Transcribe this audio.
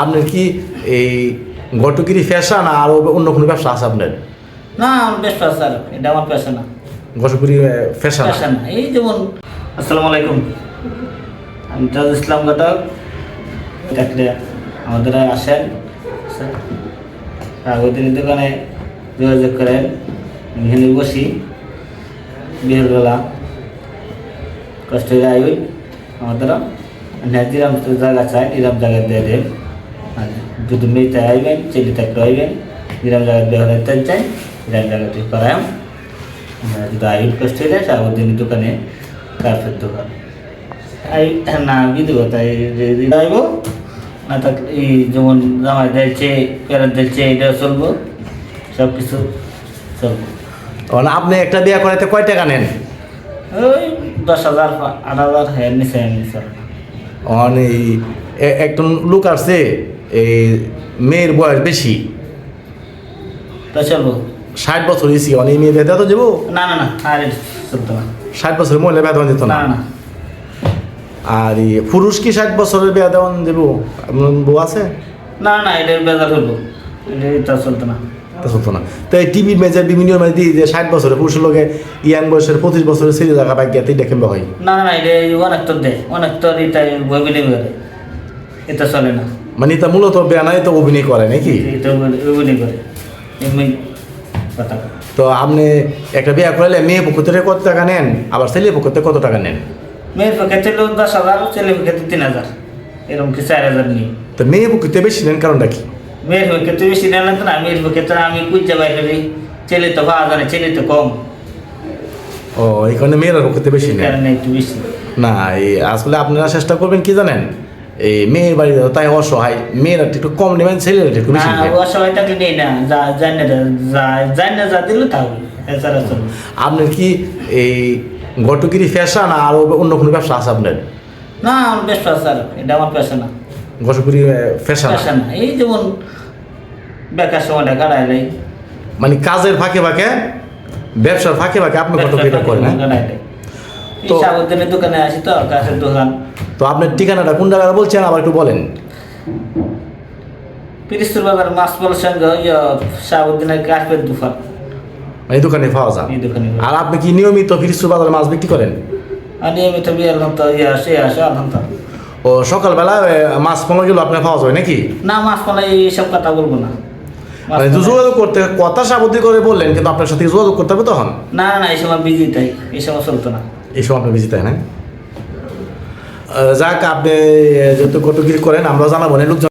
আপনার কি এই ঘটকিরি আর অন্য কোনো ব্যবসা আছে আপনার? না আর এটা আমার পেশা না। ঘটকিরি না? এই যেমন আসসালামু আলাইকুম। আমি তাজ ইসলাম ঘটক আমাদের আসেন কাগজের দোকানে যোগাযোগ করেন এখানে বসি। বিয়ের কষ্ট হয়ে আইন আমাদের যেরকম জায়গা চাই এরকম জায়গা দিয়ে দেন আর যদি মেয়েতে আইবেন, ছেলে থাকলে আইবেন যেরকম জায়গা হলে তাই চাই এরকম জায়গা থেকে করাম। আমরা যদি আইন কষ্ট হয়ে যায় সাগরদিন দোকানে কার্পের দোকান। আই, না বিধব তাই আইব, না থাকলে এই যেমন জামাই দিয়েছে, প্যারেন্ট দিয়েছে এটা চলবো সব কিছু চলবো। কারণ আপনি একটা বিয়ে করাতে কয় টাকা নেন? ওই দশ হাজার আট হাজার হ্যাঁ নিচে অন একজন লোক আসছে এই মেয়ের বয়স বেশি। তো চলবো। ষাট বছর হয়েছি অনেক মেয়ে বেদা তো যাব না না না আর চলতো না। ষাট বছরের মহিলা বেতন দিত না? না আর পুরুষ কি ষাট বছরের বেতন দেবো? আপনার বউ আছে? না না এটা বেজার হইব এটা এটা চলতো না। তা চলতো না। তো এই টিভি মেজে বিভিন্ন মানে দিই যে ষাট বছরের পুরুষের লোকে ইয়াং বয়সের পঁচিশ বছরের ছেলে জায়গা বাইক গিয়ে দেখেন হয়। না না এটা অনেক তোর দেয় অনেক তোর এটা বই বিলে করে। এটা চলে না। মানে তা মূলত বেনাই তো অভিনয় করে নাকি? এটা অভিনয় করে। এমনি কথা তো আপনি একটা বিয়ে করলে মেয়ে পক্ষ থেকে কত টাকা নেন? আবার ছেলে পক্ষ থেকে কত টাকা নেন? মেয়ের পক্ষে ছিল দশ হাজার ছেলে পক্ষে তিন হাজার। এরকম কি চার হাজার নিই। তো মেয়ে পক্ষ থেকে বেশি নেন কারণটা কি? মেয়ের পক্ষে তো বেশি নেন না মেয়ের পক্ষে তো আমি কুইজা বাইরে দিই ছেলে তো যায় না ছেলে তো কম। ও এই কারণে মেয়েরা পক্ষ থেকে বেশি কারণে একটু বেশি। না এই আসলে আপনারা চেষ্টা করবেন কি জানেন? এই মেয়ের বাড়ি তাই অসহায় মেয়েরা একটু কম নেবেন ছেলেরা একটু বেশি না অসহায় থাকলে নেই না যা জানে যা জানে যা দিল তাহলে আপনার কি এই ঘটকিরি ফ্যাশন আর অন্য কোনো ব্যবসা আছে আপনার? না পেশা আর এটা আমার পেশা না। ঘটকিরি ফ্যাশন পেশা এই যেমন বেকার সময়টা কাটাই দেয় মানে কাজের ফাঁকে ফাঁকে ব্যবসার ফাঁকে ফাঁকে আপনি ঘটকিরিটা করেন হ্যাঁ? তো- সাবধানে দোকানে আসি তো কাছের দোকান। তো আপনার ঠিকানাটা কোন জায়গায় বলছেন আবার একটু বলেন। পিরিস্তুর বাজার মাছ বলার সঙ্গে সাবধানের কাঠের দোকান। মানে এই দোকানে পাওয়া যায়। এই দোকানে আর আপনি কি নিয়মিত ফিরিস্তুর বাজারে মাছ বিক্রি করেন? নিয়মিত বিয়ের মতো ইয়ে আসে আসে আনন্দ ও সকালবেলা মাছ পনেরো কিলো আপনার পাওয়া যায় নাকি? না মাছ পালা এইসব কথা বলব না। মানে যোগাযোগ করতে কথা সাবধান করে বললেন কিন্তু আপনার সাথে যোগাযোগ করতে হবে তখন? না না এই সময় বিজি তাই এই সময় চলতো না। এই সময় আপনি বিজি তাই না? যাক আপনি যেহেতু কত করেন আমরা জানাব না লোকজন